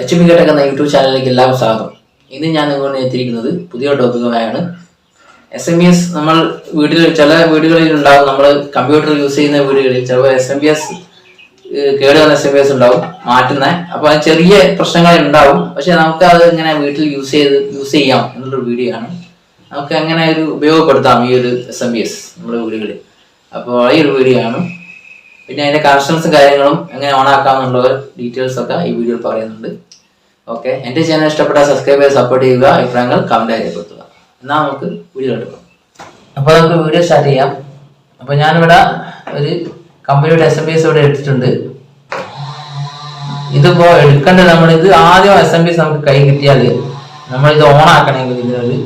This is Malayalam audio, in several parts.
എച്ച് എന്ന യൂട്യൂബ് ചാനലിലേക്ക് എല്ലാവർക്കും സ്വാഗതം. ഇന്ന് ഞാൻ നിങ്ങളോട് എത്തിയിരിക്കുന്നത് പുതിയ ടോപ്പിക്കുമായാണ്. എസ് എം ബി എസ് നമ്മൾ വീട്ടിൽ ചില വീടുകളിൽ ഉണ്ടാകും നമ്മൾ കമ്പ്യൂട്ടർ യൂസ് ചെയ്യുന്ന വീടുകളിൽ ചിലപ്പോൾ എസ് എം ബി എസ് കേട് വന്ന എസ് എം ബി എസ് ഉണ്ടാവും മാറ്റുന്ന. അപ്പൊ അത് ചെറിയ പ്രശ്നങ്ങൾ ഉണ്ടാവും. പക്ഷെ നമുക്ക് അത് ഇങ്ങനെ വീട്ടിൽ യൂസ് ചെയ്ത് യൂസ് ചെയ്യാം എന്നുള്ളൊരു വീഡിയോ ആണ്. നമുക്ക് അങ്ങനെ ഒരു ഉപയോഗപ്പെടുത്താം ഈ ഒരു എസ് എം ബി എസ് നമ്മുടെ വീടുകളിൽ. അപ്പോൾ ഈ ഒരു വീഡിയോ ആണ്. പിന്നെ അതിന്റെ കണക്ഷൻസും കാര്യങ്ങളും എങ്ങനെ ഓൺ ആക്കാമെന്നുള്ള ഡീറ്റെയിൽസ് ഒക്കെ ഈ വീഡിയോയിൽ പറയുന്നുണ്ട്. ഓക്കെ എന്റെ ചാനൽ ഇഷ്ടപ്പെട്ട സബ്സ്ക്രൈബ് ചെയ്ത് സപ്പോർട്ട് ചെയ്യുക അഭിപ്രായങ്ങൾ കമന്റ് രേഖപ്പെടുത്തുക. എന്നാൽ നമുക്ക് വീഡിയോ എടുക്കാം. അപ്പോൾ നമുക്ക് വീഡിയോ സ്റ്റാർട്ട് ചെയ്യാം. അപ്പോൾ ഞാനിവിടെ ഒരു കമ്പനിയുടെ എസ് എം ബി എസ് ഇവിടെ എടുത്തിട്ടുണ്ട്. ഇതിപ്പോ എടുക്കേണ്ടത് നമ്മൾ ഇത് ആദ്യം എസ് എം ബി എസ് നമുക്ക് കൈ കിട്ടിയാൽ നമ്മൾ ഇത് ഓൺ ആക്കണമെങ്കിൽ ഇതിനൊരു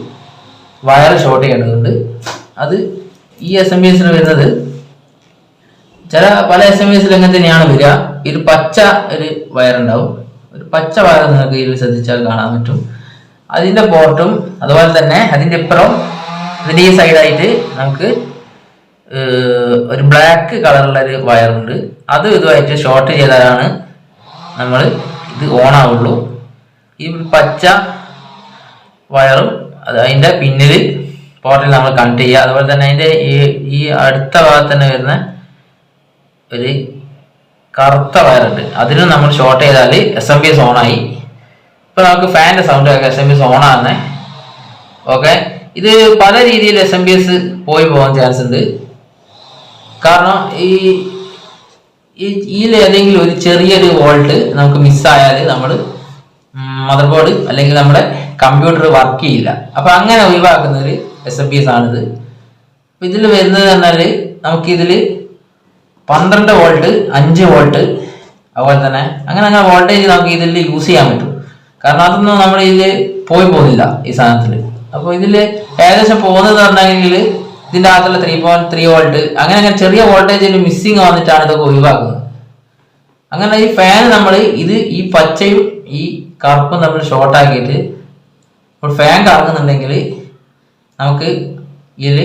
വയർ ഷോർട്ട് ചെയ്യേണ്ടതുണ്ട്. അത് ഈ എസ് എം ബി എസിന് വരുന്നത് ചില പല എസ് എം എസിൽ എങ്ങനെ തന്നെയാണ് വരിക. ഒരു പച്ച ഒരു വയർ ഉണ്ടാവും. ഒരു പച്ച വയർ നിങ്ങൾക്ക് ഇതിൽ ശ്രദ്ധിച്ചാൽ കാണാൻ പറ്റും. അതിന്റെ പോർട്ടും അതുപോലെ തന്നെ അതിന്റെ ഇപ്പുറം ഇതിന്റെ ഈ സൈഡായിട്ട് നമുക്ക് ഒരു ബ്ലാക്ക് കളറുള്ള ഒരു വയറുണ്ട് അത് ഇതുമായിട്ട് ഷോർട്ട് ചെയ്താലാണ് നമ്മൾ ഇത് ഓൺ ആവുള്ളൂ. ഈ പച്ച വയറും അത് അതിന്റെ പിന്നിൽ പോർട്ടിൽ നമ്മൾ കണക്ട് ചെയ്യുക. അതുപോലെ തന്നെ അതിന്റെ ഈ ഈ അടുത്ത ഭാഗത്ത് തന്നെ വരുന്ന ഒരു കറുത്ത വയറുണ്ട്. അതിനും നമ്മൾ ഷോർട്ട് ചെയ്താൽ എസ് എം ബി എസ് ഓണായി ഇപ്പൊ നമുക്ക് ഫാനിന്റെ സൗണ്ട് കേൾക്കാം. S M B S on ആകുന്നേ okay ഇത് പല രീതിയിൽ എസ് എം ബി എസ് പോയി പോകാൻ ചാൻസ് ഉണ്ട്. കാരണം ഈ ഇതിൽ ഏതെങ്കിലും ഒരു ചെറിയൊരു വോൾട്ട് നമുക്ക് മിസ്സായാൽ നമ്മൾ മദർ ബോർഡ് അല്ലെങ്കിൽ നമ്മുടെ കമ്പ്യൂട്ടർ വർക്ക് ചെയ്യില്ല. അപ്പൊ അങ്ങനെ ഒഴിവാക്കുന്ന എസ് എം ബി എസ് ആണിത്. ഇതിൽ വരുന്നത് പറഞ്ഞാൽ നമുക്കിതിൽ പന്ത്രണ്ട് വോൾട്ട് അഞ്ച് വോൾട്ട് അതുപോലെ തന്നെ അങ്ങനെ അങ്ങനെ വോൾട്ടേജ് നമുക്ക് ഇതിൽ യൂസ് ചെയ്യാൻ പറ്റും. കാരണം അതൊന്നും നമ്മൾ ഇതിൽ പോയി പോകുന്നില്ല ഈ സാധനത്തിൽ അപ്പോൾ ഇതിൽ ഏകദേശം പോകുന്നത് പറഞ്ഞെങ്കിൽ ഇതിന്റെ അകത്തുള്ള ത്രീ പോയിന്റ് ത്രീ വോൾട്ട് അങ്ങനെ അങ്ങനെ ചെറിയ വോൾട്ടേജിൽ മിസ്സിങ് വന്നിട്ടാണ് ഇതൊക്കെ ഒഴിവാക്കുന്നത്. അങ്ങനെ ഈ ഫാൻ നമ്മൾ ഇത് ഈ പച്ചയും ഈ കറുപ്പും നമ്മൾ ഷോർട്ട് ആക്കിയിട്ട് ഇപ്പോൾ ഫാൻ കറങ്ങുന്നുണ്ടെങ്കിൽ നമുക്ക് ഇതിൽ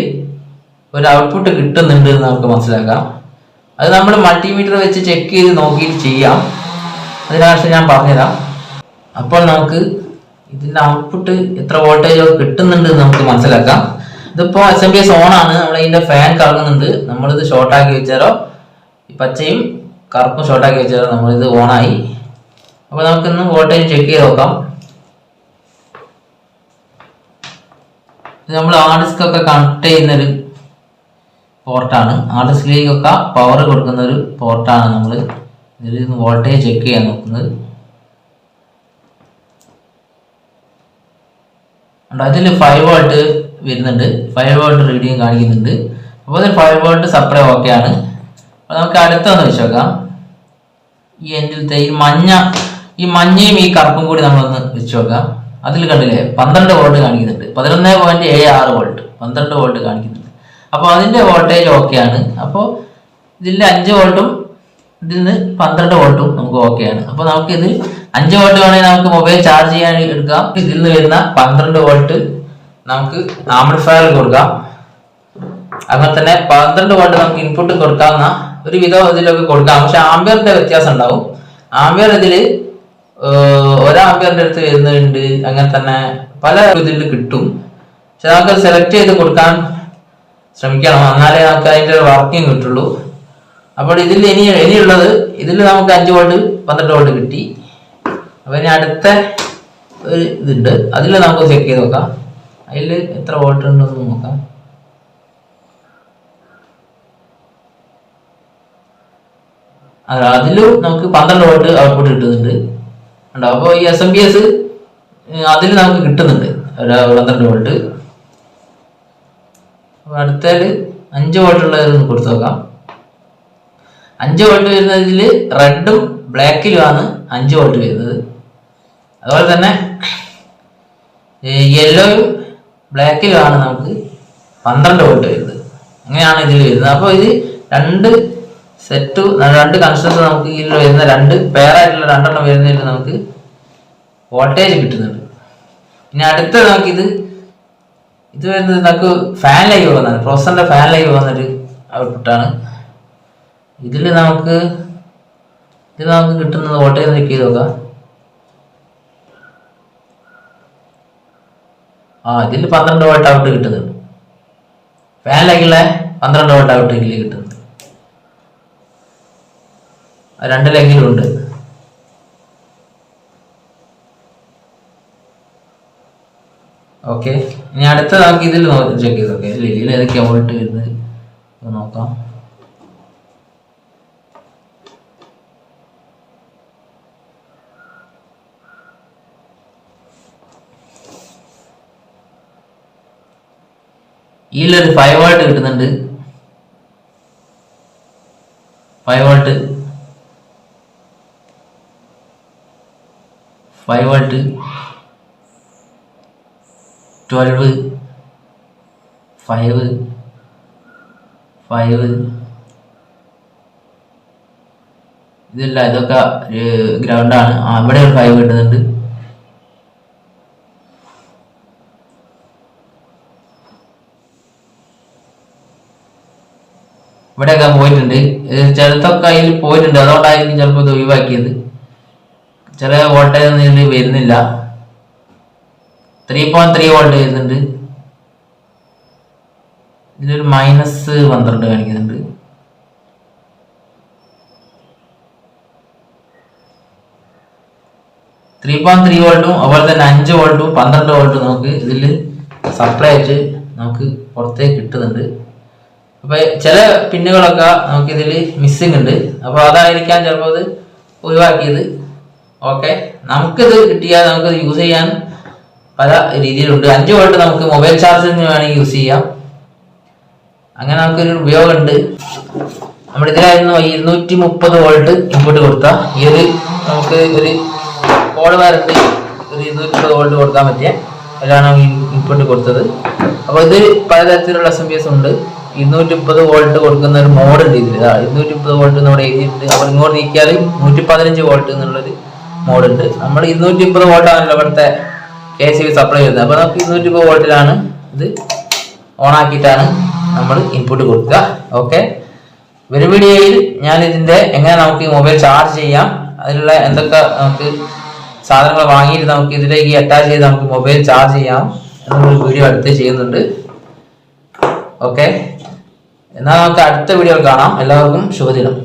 ഒരു ഔട്ട്പുട്ട് കിട്ടുന്നുണ്ട് എന്ന് നമുക്ക് മനസ്സിലാക്കാം. അത് നമ്മൾ മൾട്ടിമീറ്റർ വെച്ച് ചെക്ക് ചെയ്ത് നോക്കിയിട്ട് ചെയ്യാം. അതിനാവശ്യം ഞാൻ പറഞ്ഞുതരാം. അപ്പോൾ നമുക്ക് ഇതിന്റെ ഔട്ട്പുട്ട് എത്ര വോൾട്ടേജ് കിട്ടുന്നുണ്ട് എന്ന് നമുക്ക് മനസ്സിലാക്കാം. ഇതിപ്പോൾ S M B S on ആണ്. നമ്മൾ ഇതിന്റെ ഫാൻ കറങ്ങുന്നുണ്ട്. നമ്മളിത് ഷോർട്ടാക്കി വെച്ചാലോ പച്ചയും കറുപ്പും ഷോർട്ടാക്കി വെച്ചാലോ നമ്മളിത് ഓൺ ആയി. അപ്പോൾ നമുക്കിന്ന് വോൾട്ടേജ് ചെക്ക് ചെയ്ത് നോക്കാം. നമ്മൾ ഹാർഡ് ഡിസ്ക് ഒക്കെ കണക്ട് ചെയ്യുന്നൊരു പോർട്ടാണ്. ഹാർഡ് ഡിസ്കിലേക്കൊക്കെ പവർ കൊടുക്കുന്ന ഒരു പോർട്ടാണ് നമ്മൾ ഇതിൽ നിന്ന് വോൾട്ടേജ് ചെക്ക് ചെയ്യാൻ നോക്കുന്നത്. അതിൽ ഫൈവ് വോൾട്ട് വരുന്നുണ്ട്. ഫൈവ് വോൾട്ട് റീഡിങ് കാണിക്കുന്നുണ്ട്. അപ്പോൾ അതിൽ ഫൈവ് വോൾട്ട് സപ്ലൈ ഓക്കെ ആണ്. അപ്പോൾ നമുക്ക് അടുത്തൊന്ന് വെച്ച് നോക്കാം. ഈ എൻഡിലത്തെ ഈ മഞ്ഞ ഈ മഞ്ഞയും ഈ കറുപ്പും കൂടി നമ്മളൊന്ന് വെച്ച് നോക്കാം. അതിൽ കണ്ടില്ലേ പന്ത്രണ്ട് വോൾട്ട് കാണിക്കുന്നുണ്ട്. പതിനൊന്ന് പോയിന്റ് ഏഴ് ആറ് വോൾട്ട് പന്ത്രണ്ട് വോൾട്ട് കാണിക്കുന്നുണ്ട്. അപ്പോൾ അതിന്റെ വോൾട്ടേജ് ഓക്കെയാണ് അപ്പോൾ ഇതിൽ അഞ്ച് വോൾട്ടും ഇതിൽ നിന്ന് പന്ത്രണ്ട് വോൾട്ടും നമുക്ക് ഓക്കെയാണ് അപ്പോൾ നമുക്ക് ഇത് അഞ്ച് വോൾട്ട് വേണമെങ്കിൽ നമുക്ക് മൊബൈൽ ചാർജ് ചെയ്യാൻ എടുക്കാം. ഇതിൽ നിന്ന് വരുന്ന പന്ത്രണ്ട് വോൾട്ട് നമുക്ക് ആംപ്ലിഫയറിൽ കൊടുക്കാം. അങ്ങനെ തന്നെ പന്ത്രണ്ട് വോൾട്ട് നമുക്ക് ഇൻപുട്ട് കൊടുക്കാവുന്ന ഒരു വിധം ഇതിലൊക്കെ കൊടുക്കാം. പക്ഷെ ആംബിയറിന്റെ വ്യത്യാസം ഉണ്ടാവും. ആംബിയർ ഇതിൽ ഒരാംബിയറിന്റെ അടുത്ത് വരുന്നുണ്ട്. അങ്ങനെ തന്നെ പല ഇതിൽ കിട്ടും. പക്ഷെ നമുക്ക് സെലക്ട് ചെയ്ത് കൊടുക്കാൻ ശ്രമിക്കണം. എന്നാലേ നമുക്ക് അതിന്റെ വർക്കിംഗ് കിട്ടുള്ളൂ. അപ്പോൾ ഇതിൽ ഇനി ഇനിയുള്ളത് ഇതിൽ നമുക്ക് അഞ്ച് വോൾട്ട് പന്ത്രണ്ട് വോൾട്ട് കിട്ടി. അപ്പൊ ഇനി അടുത്ത ഒരു ഇതുണ്ട്. അതിൽ നമുക്ക് ചെക്ക് ചെയ്ത് നോക്കാം. അതിൽ എത്ര വോൾട്ട് ഉണ്ടെന്ന് നോക്കാം. അതെ അതിലും നമുക്ക് പന്ത്രണ്ട് വോൾട്ട് ഔട്ട്പുട്ട് കിട്ടുന്നുണ്ട്. ഉണ്ടോ അപ്പോൾ ഈ എസ് എം ബി എസ് അതിൽ നമുക്ക് കിട്ടുന്നുണ്ട്. ഒരു പന്ത്രണ്ട് വോൾട്ട് അപ്പോൾ അടുത്തതിൽ അഞ്ച് വോൾട്ട് ഉള്ളത് കൊടുത്തു നോക്കാം. അഞ്ച് വോൾട്ട് വരുന്നതിൽ റെഡും ബ്ലാക്കിലുമാണ് അഞ്ച് വോൾട്ട് വരുന്നത്. അതുപോലെ തന്നെ യെല്ലോയും ബ്ലാക്കിലുമാണ് നമുക്ക് പന്ത്രണ്ട് വോൾട്ട് വരുന്നത്. അങ്ങനെയാണ് ഇതിൽ വരുന്നത്. അപ്പോൾ ഇത് രണ്ട് സെറ്റ് രണ്ട് കൺസ്റ്റൻസ് നമുക്ക് ഇതിൽ വരുന്ന രണ്ട് പേരായിട്ടുള്ള രണ്ടെണ്ണം വരുന്നതിൽ നമുക്ക് വോൾട്ടേജ് കിട്ടുന്നുണ്ട്. ഇനി അടുത്ത നമുക്കിത് ഇത് വരുന്നത് നിങ്ങൾക്ക് ഫാൻ ലൈവ് വന്നാണ്. പ്രൊഫസറിന്റെ ഫാൻ ലൈവ് വന്നൊരു ഔട്ട്പുട്ടാണ് ഇതിൽ നമുക്ക് ഇതിൽ നമുക്ക് കിട്ടുന്നത് ഓട്ടോ ക്ലിക്ക് ചെയ്ത് നോക്കാം. ആ ഇതിൽ പന്ത്രണ്ട് വോൾട്ട് ഔട്ട് കിട്ടുന്നുണ്ട് ഫാൻ ലൈക്കിലെ പന്ത്രണ്ട് വോൾട്ട് ഔട്ട് ഇതിൽ കിട്ടുന്നുണ്ട് രണ്ട് ലെഗിലുണ്ട് ഓക്കെ ഇനി അടുത്ത നമുക്ക് ഇതിൽ ചെക്ക് ചെയ്ത് നോക്കാം. ലിലിയിൽ ഏതൊക്കെയാ വോൾട്ട് വരുന്നത്? നോക്കാം. ഇതിലൊരു ഫൈവ് വോൾട്ട് കിട്ടുന്നുണ്ട്. Five volt five volt twelve five five ഇതല്ല ഇതൊക്കെ ഗ്രൗണ്ടാണ് അവിടെ ഒരു ഫൈവ് കിട്ടുന്നുണ്ട്. ഇവിടെയൊക്കെ പോയിട്ടുണ്ട്. ചിലത്തൊക്കെ അതിൽ പോയിട്ടുണ്ട്. അതുകൊണ്ടായിരിക്കും ചിലപ്പോൾ ഇത് ഒഴിവാക്കിയത്. ചില വോൾട്ടേജ് ഒന്നും വരുന്നില്ല. ത്രീ പോയിന്റ് ത്രീ വോൾട്ട് വരുന്നുണ്ട് ഇതിലൊരു മൈനസ് പന്ത്രണ്ട് കാണിക്കുന്നുണ്ട്. ത്രീ പോയിന്റ് ത്രീ വോൾട്ടും അതുപോലെ തന്നെ അഞ്ച് വോൾട്ടും പന്ത്രണ്ട് വോൾട്ടും നമുക്ക് ഇതിൽ സപ്ലൈ ആയിട്ട് നമുക്ക് പുറത്തേക്ക് കിട്ടുന്നുണ്ട്. അപ്പോൾ ചില പിന്നുകളൊക്കെ നമുക്ക് ഇതിൽ മിസ്സിംഗ് ഉണ്ട്. അപ്പോൾ അതായിരിക്കാം ചിലപ്പോൾ അത് ഒഴിവാക്കിയത്. ഓക്കെ നമുക്കിത് കിട്ടിയാൽ നമുക്ക് യൂസ് ചെയ്യാൻ പല രീതിയിലുണ്ട്. അഞ്ച് വോൾട്ട് നമുക്ക് മൊബൈൽ ചാർജിന് വേണമെങ്കിൽ യൂസ് ചെയ്യാം. അങ്ങനെ നമുക്കൊരു ഉപയോഗമുണ്ട്. നമ്മുടെ ഇതിലായിരുന്നു ഇരുന്നൂറ്റി മുപ്പത് വോൾട്ട് ഇൻപുട്ട് കൊടുത്താൽ ഈ ഒരു നമുക്ക് ഒരു കോൾ വയറുണ്ട് ഒരു ഇരുന്നൂറ്റി മുപ്പത് വോൾട്ട് കൊടുക്കാൻ പറ്റിയ അതിലാണ് ഇൻപുട്ട് കൊടുത്തത്. അപ്പോൾ ഇത് പലതരത്തിലുള്ള എസ് എം ബി എസ് ഉണ്ട്. ഇരുന്നൂറ്റി മുപ്പത് വോൾട്ട് കൊടുക്കുന്ന ഒരു മോഡ് ഉണ്ട് ഇതിൽ ഇതാ ഇരുന്നൂറ്റി മുപ്പത് വോൾട്ട് നമ്മുടെ എഴുതിയിട്ടുണ്ട്. അപ്പോൾ ഇങ്ങോട്ട് നീക്കിയാൽ നൂറ്റി പതിനഞ്ച് വോൾട്ട് എന്നുള്ളൊരു മോഡുണ്ട് നമ്മൾ ഇരുന്നൂറ്റി മുപ്പത് വോൾട്ടാണല്ലോ ഇവിടുത്തെ കെ സി ബി സപ്ലൈ ചെയ്യുന്നത്. അപ്പോൾ നമുക്ക് ഇരുന്നൂറ്റി രൂപ വോൾട്ടിലാണ് ഇത് ഓൺ ആക്കിയിട്ടാണ് നമ്മൾ ഇൻപുട്ട് കൊടുക്കുക. ഓക്കെ വരും വീഡിയോയിൽ ഞാൻ ഇതിന്റെ എങ്ങനെ നമുക്ക് മൊബൈൽ ചാർജ് ചെയ്യാം അതിലുള്ള എന്തൊക്കെ നമുക്ക് സാധനങ്ങൾ വാങ്ങിയിട്ട് നമുക്ക് ഇതിലേക്ക് അറ്റാച്ച് ചെയ്ത് നമുക്ക് മൊബൈൽ ചാർജ് ചെയ്യാം എന്നുള്ളൊരു വീഡിയോ അടുത്ത് ചെയ്യുന്നുണ്ട്. ഓക്കെ എന്നാൽ നമുക്ക് അടുത്ത വീഡിയോ കാണാം. എല്ലാവർക്കും ശുഭദിനം.